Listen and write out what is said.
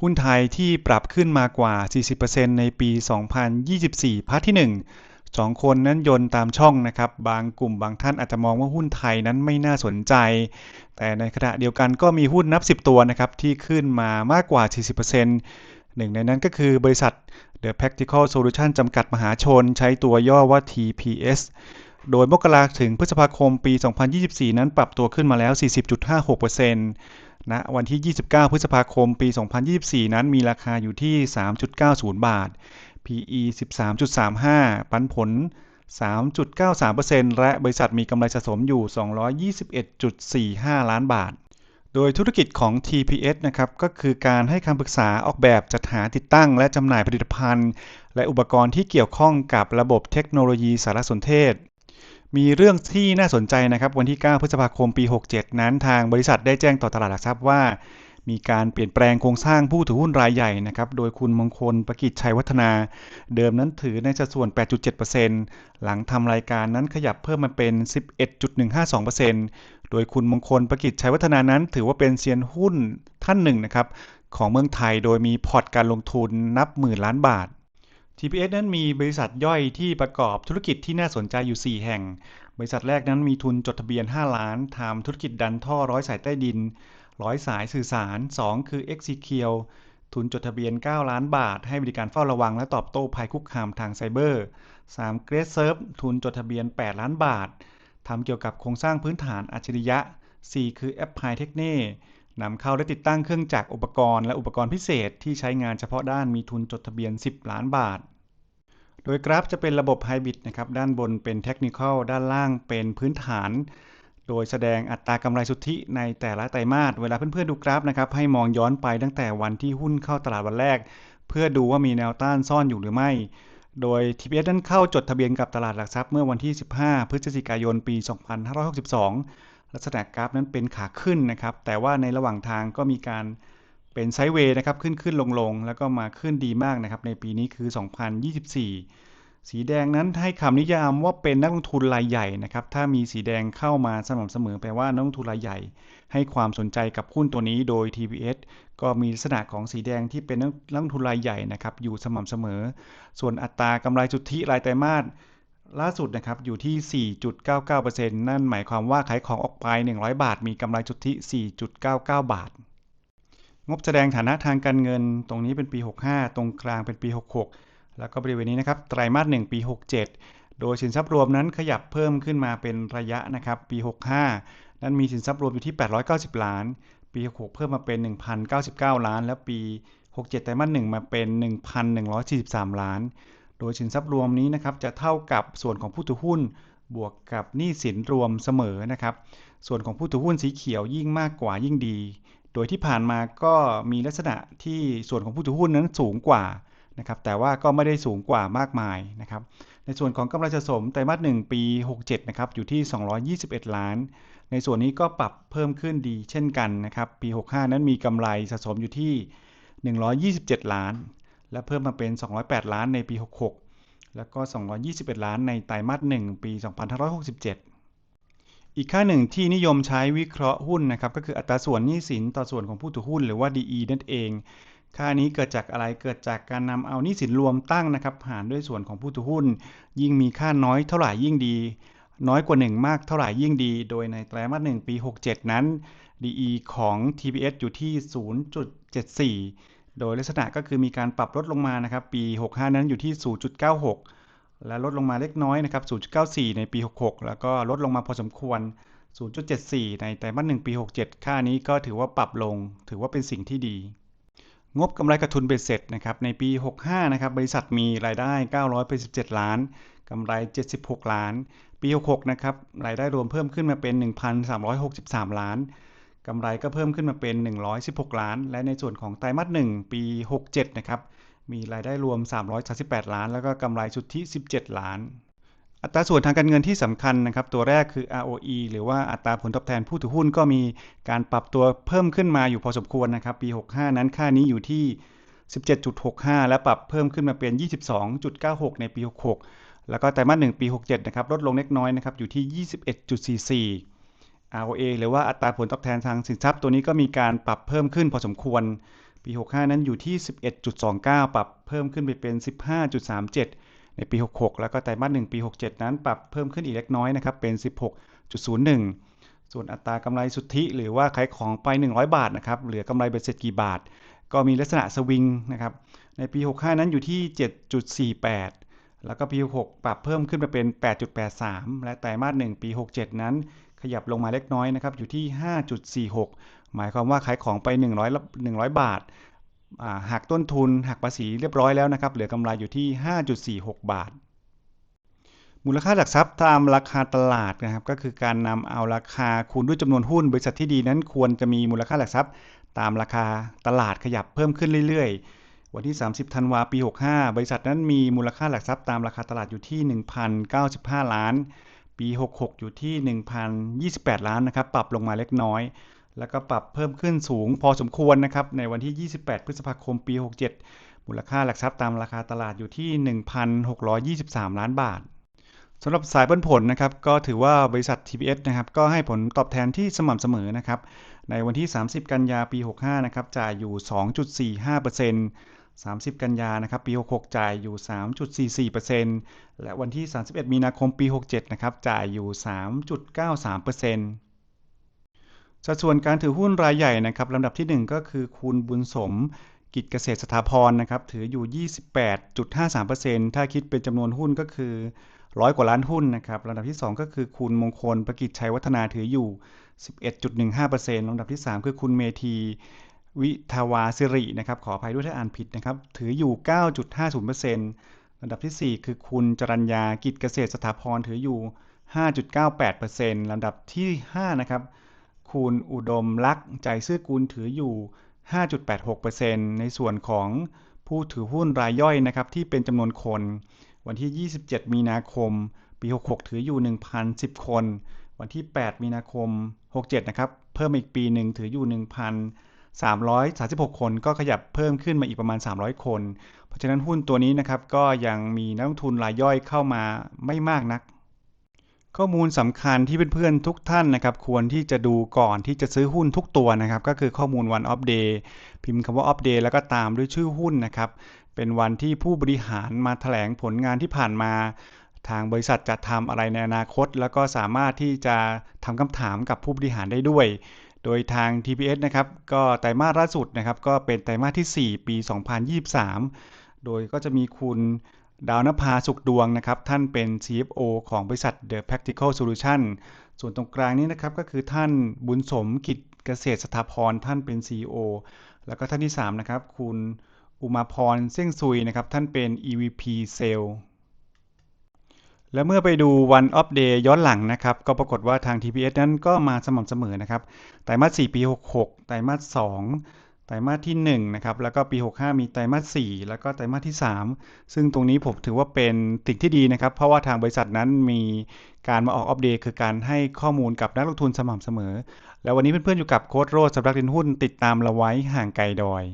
หุ้นไทยที่ปรับขึ้นมากว่า 40%ในปี 2024 พาร์ทที่1สองคนนั้นยนตามช่องนะครับ บางกลุ่มบางท่านอาจจะมองว่าหุ้นไทยนั้นไม่น่าสนใจ แต่ในขณะเดียวกันก็มีหุ้นนับ 10 ตัวนะครับ ที่ขึ้นมามากกว่า 40%หนึ่งในนั้นก็คือบริษัท The Practical Solution จำกัดมหาชน ใช้ตัวย่อว่า TPS โดยมกราถึงพฤษภาคมปี 2024 นั้นปรับตัวขึ้นมาแล้ว 40.56% ณนะวันที่ 29 พฤษภาคม ปี 2024 นั้นมีราคาอยู่ที่ 3.90 บาท PE 13.35 ปันผล 3.93%และบริษัทมีกำไรสะสมอยู่ 221.45 ล้านบาท โดยธุรกิจของ TPS นะครับก็คือการให้คำปรึกษาออกแบบจัดหาติดตั้ง และจำหน่ายผลิตภัณฑ์ และอุปกรณ์ที่เกี่ยวข้องกับระบบเทคโนโลยีสารสนเทศ มีเรื่องที่น่าสนใจนะครับ วันที่ 9 พฤษภาคมปี 67 นั้นทางบริษัทได้แจ้งต่อตลาดหลักทรัพย์ว่า มีการเปลี่ยนแปลงโครงสร้างผู้ถือหุ้นรายใหญ่นะครับโดยคุณมงคลประกิจชัยวัฒนา เดิมนั้นถือในสัดส่วน 8.7%หลังทำรายการนั้นขยับเพิ่มมาเป็น 11.152%โดยคุณมงคลประกิจชัยวัฒนานั้น ถือว่าเป็นเซียนหุ้นท่านหนึ่งนะครับของเมืองไทยโดยมีพอร์ตการลงทุนนับหมื่นล้านบาท TPS นั้นมีบริษัทย่อยที่ประกอบธุรกิจที่น่าสนใจอยู่ 4 แห่ง บริษัทแรกนั้นมีทุนจดทะเบียน 5 ล้านทำธุรกิจดันท่อร้อยสายใต้ดิน ร้อยสายสื่อสาร 2 คือ x c q ทุนจดทะเบียน 9 ล้านบาท ให้บริการเฝ้าระวังและตอบโต้ภัยคุกคามทางไซเบอร์ 3 g r e a t Serve ทุนจดทะเบียน 8 ล้านบาททำเกี่ยวกับโครงสร้างพื้นฐานอัจฉริยะ 4 คือ a p p i t e c h n e น นำเข้าและติดตั้งเครื่องจักรอุปกรณ์และอุปกรณ์พิเศษที่ใช้งานเฉพาะด้านมีทุนจดทะเบียน 10 ล้านบาท โดยกราฟจะเป็นระบบไฮบริดนะครับด้านบนเป็นเทคนิคอลด้านล่างเป็นพื้นฐาน โดยแสดงอัตรากำไรสุทธิในแต่ละไตรมาสเวลาเพื่อนๆดูกราฟนะครับให้มองย้อนไปตั้งแต่วันที่หุ้นเข้าตลาดวันแรก เพื่อดูว่ามีแนวต้านซ่อนอยู่หรือไม่ โดย TPS นั้นเข้าจดทะเบียนกับตลาดหลักทรัพย์เมื่อวันที่ 15 พฤศจิกายน ปี 2562 ลักษณะกราฟนั้นเป็นขาขึ้นนะครับ แต่ว่าในระหว่างทางก็มีการเป็นไซด์เวย์นะครับ ขึ้นขึ้นลงลงแล้วก็มาขึ้นดีมากนะครับ ในปีนี้คือ 2024 สีแดงนั้นให้คำนิยามว่าเป็นนักลงทุนรายใหญ่นะครับ ถ้ามีสีแดงเข้ามาสม่ำเสมอแปลว่านักลงทุนรายใหญ่ ให้ความสนใจกับหุ้นตัวนี้โดย TPS ก็มีลักษณะของสีแดงที่เป็นนักลงทุนรายใหญ่นะครับ อยู่สม่ำเสมอ ส่วนอัตรากำไรสุทธิรายไตรมาส ล่าสุดนะครับอยู่ที่ 4.99%นั่นหมายความว่าขายของออกไป 100 บาท มีกำไรสุทธิ 4.99 บาท งบแสดงฐานะทางการเงิน ตรงนี้เป็นปี 65 ตรงกลางเป็นปี 66 แล้วก็บริเวณนี้นะครับ ไตรมาส 1 ปี 67 โดยสินทรัพย์รวมนั้นขยับเพิ่มขึ้นมาเป็นระยะนะครับปี 65 นั้นมีสินทรัพย์รวมอยู่ที่ 890 ล้าน ปี 66 เพิ่มมาเป็น 1,099 ล้าน แล้วปี 67 ไตรมาส 1 มาเป็น 1,143 ล้าน โดยสินทรัพย์รวมนี้นะครับจะเท่ากับส่วนของผู้ถือหุ้น บวกกับหนี้สินรวมเสมอนะครับ ส่วนของผู้ถือหุ้นสีเขียวยิ่งมากกว่ายิ่งดี โดยที่ผ่านมาก็มีลักษณะที่ส่วนของผู้ถือหุ้นนั้นสูงกว่านะครับแต่ว่าก็ไม่ได้สูงกว่ามากมายนะครับ ในส่วนของกำไรสะสมไตรมาส1ปี 67 นะครับอยู่ที่ 221 ล้าน ในส่วนนี้ก็ปรับเพิ่มขึ้นดีเช่นกันนะครับ ปี 65 นั้นมีกำไรสะสมอยู่ที่ 127 ล้าน และเพิ่มมาเป็น 208 ล้านในปี 66 แล้วก็ 221 ล้านในไตรมาส1ปี 2567 อีกค่าหนึ่งที่นิยมใช้วิเคราะห์หุ้นนะครับก็คืออัตราส่วนหนี้สินต่อส่วนของผู้ถือหุ้นหรือว่า DE นั่นเอง ค่านี้เกิดจากอะไรเกิดจากการนำเอาหนี้สินรวมตั้งนะครับหารด้วยส่วนของผู้ถือหุ้น ยิ่งมีค่าน้อยเท่าไหร่ยิ่งดี น้อยกว่า 1 มากเท่าไหร่ยิ่งดี โดยในไตรมาส1ปี 67 นั้น DE ของ TPS อยู่ที่ 0.74 โดยลักษณะก็คือมีการปรับลดลงมานะครับ ปี 65 นั้นอยู่ที่ 0.96 และลดลงมาเล็กน้อยนะครับ 0.94 ในปี 66 แล้วก็ลดลงมาพอสมควร 0.74 ในไตรมาส1ปี 67 ค่านี้ก็ถือว่าปรับลง ถือว่าเป็นสิ่งที่ดี งบกำไรขาดทุนเบ็ดเสร็จนะครับ ในปี 65 นะครับ บริษัทมีรายได้ 987 ล้านกำไร 76 ล้าน ปี 66 นะครับ รายได้รวมเพิ่มขึ้นมาเป็น 1,363 ล้าน กำไรก็เพิ่มขึ้นมาเป็น 116 ล้าน และในส่วนของไตรมาส1ปี 67 นะครับ มีรายได้รวม 338 ล้าน แล้วก็กำไรสุทธิ 17 ล้าน อัตราส่วนทางการเงินที่สำคัญนะครับ ตัวแรกคือ ROE หรือว่าอัตราผลตอบแทนผู้ถือหุ้นก็มีการปรับตัวเพิ่มขึ้นมาอยู่พอสมควรนะครับ ปี 65 นั้นค่านี้อยู่ที่ 17.65 และปรับเพิ่มขึ้นมาเป็น 22.96 ในปี 66 แล้วก็ไตรมาส1ปี 67 นะครับ ลดลงเล็กน้อยนะครับ อยู่ที่ 21.44 ROA หรือว่าอัตราผลตอบแทนทางสินทรัพย์ตัวนี้ก็มีการปรับเพิ่มขึ้นพอสมควร ปี 65 นั้นอยู่ที่ 11.29 ปรับเพิ่มขึ้นไปเป็น 15.37 ในปี 66 แล้วก็ไตรมาส1ปี 67 นั้นปรับเพิ่มขึ้นอีกเล็กน้อยนะครับเป็น 16.01 ส่วนอัตรากำไรสุทธิ หรือว่าขายของไป 100 บาทนะครับเหลือกำไรเบ็ดเสร็จกี่บาท ก็มีลักษณะสวิงนะครับในปี 65 นั้นอยู่ที่ 7.48 แล้วก็ปี 66 ปรับเพิ่มขึ้นไปเป็น 8.83 และไตรมาส1ปี 67 นั้น ขยับลงมาเล็กน้อยนะครับอยู่ที่ 5.46 หมายความว่าขายของไป 100 100 บาทหักต้นทุนหักภาษีเรียบร้อยแล้วนะครับเหลือกำไรอยู่ที่ 5.46 บาท มูลค่าหลักทรัพย์ตามราคาตลาดนะครับก็คือการนำเอาราคาคูณด้วยจำนวนหุ้น บริษัทที่ดีนั้นควรจะมีมูลค่าหลักทรัพย์ ตามราคาตลาดขยับเพิ่มขึ้นเรื่อยๆ วันที่ 30 ธันวาปี 65 บริษัทนั้นมีมูลค่าหลักทรัพย์ตามราคาตลาดอยู่ที่ 1,095 ล้าน ปี 66 อยู่ที่ 1,028 ล้านนะครับ ปรับลงมาเล็กน้อย แล้วก็ปรับเพิ่มขึ้นสูงพอสมควรนะครับ ในวันที่ 28 พฤษภาคม ปี 67 มูลค่าหลักทรัพย์ตามราคาตลาดอยู่ที่ 1,623 ล้านบาทสำหรับสายปันผลนะครับ ก็ถือว่าบริษัท TPS นะครับ ก็ให้ผลตอบแทนที่สม่ำเสมอนะครับ ในวันที่ 30 กันยาปี 65 นะครับ จ่ายอยู่ 2.45% 30 กันยานะครับปี 66 จ่ายอยู่ 3.44%และวันที่ 31 มีนาคมปี 67 นะครับจ่ายอยู่ 3.93%สัดส่วนการถือหุ้นรายใหญ่นะครับลำดับที่ 1 ก็คือคุณบุญสมกิจเกษตรสถาพรนะครับถืออยู่ 28.53%ถ้าคิดเป็นจำนวนหุ้นก็คือร้อยกว่าล้านหุ้นนะครับลำดับที่ 2 ก็คือคุณมงคลประกิจชัยวัฒนาถืออยู่ 11.15%ลำดับที่ 3 คือคุณเมธี วิทาวาสิรินะครับขออภัยด้วยถ้าอ่านผิดนะครับถืออยู่ 9.50%ลำดับที่ 4 คือคุณจรัญญากิจเกษตรสถาพรถืออยู่ 5.98%ลำดับที่5นะครับคุณอุดมลักษ์ใจซื่อกุลถืออยู่ 5.86%ในส่วนของผู้ถือหุ้นรายย่อยนะครับที่เป็นจำนวนคน วันที่ 27 มีนาคม ปี 66 ถืออยู่ 1,010 คน วันที่ 8 มีนาคม 67 นะครับ เพิ่มอีกปีหนึ่งถืออยู่ 336 คนก็ขยับเพิ่มขึ้นมาอีกประมาณ 300 คน เพราะฉะนั้นหุ้นตัวนี้นะครับก็ยังมีนักลงทุนรายย่อยเข้ามาไม่มากนัก ข้อมูลสำคัญที่เพื่อนๆทุกท่านนะครับควรที่จะดูก่อนที่จะซื้อหุ้นทุกตัวนะครับ ก็คือข้อมูลวันออฟเดย์พิมพ์คำว่าออฟเดย์แล้วก็ตามด้วยชื่อหุ้นนะครับ เป็นวันที่ผู้บริหารมาแถลงผลงานที่ผ่านมาทางบริษัทจะทำอะไรในอนาคต แล้วก็สามารถที่จะทำคำถามกับผู้บริหารได้ด้วย โดยทาง TPS นะครับก็ไตรมาสล่าสุดนะครับก็เป็นไตรมาสที่ 4 ปี 2023 โดยก็จะมีคุณดาวนภาสุขดวงนะครับท่านเป็น CFO ของบริษัท The Practical Solution ส่วนตรงกลางนี้นะครับก็คือท่านบุญสมกิจเกษตรสถาพรท่านเป็น CEO แล้วก็ท่านที่3นะครับคุณอุมาพรเส้งซุยนะครับท่านเป็น EVP Sales และเมื่อไปดูวันอัปเดตย้อนหลังนะครับ ก็ปรากฏว่าทาง TPS นั้นก็มาสม่ำเสมอนะครับ ไตรมาส 4 ปี 66 ไตรมาส 2 ไตรมาสที่ 1 นะครับ แล้วก็ปี 65 มีไตรมาส 4 แล้วก็ไตรมาสที่ 3 ซึ่งตรงนี้ผมถือว่าเป็นสิ่งที่ดีนะครับ เพราะว่าทางบริษัทนั้นมีการมาออกอัปเดตคือการให้ข้อมูลกับนักลงทุนสม่ำเสมอ แล้ววันนี้เพื่อนๆอยู่กับโค้ดโรดสำหรับเรียนหุ้นติดตามเราไว้ห่างไกลดอย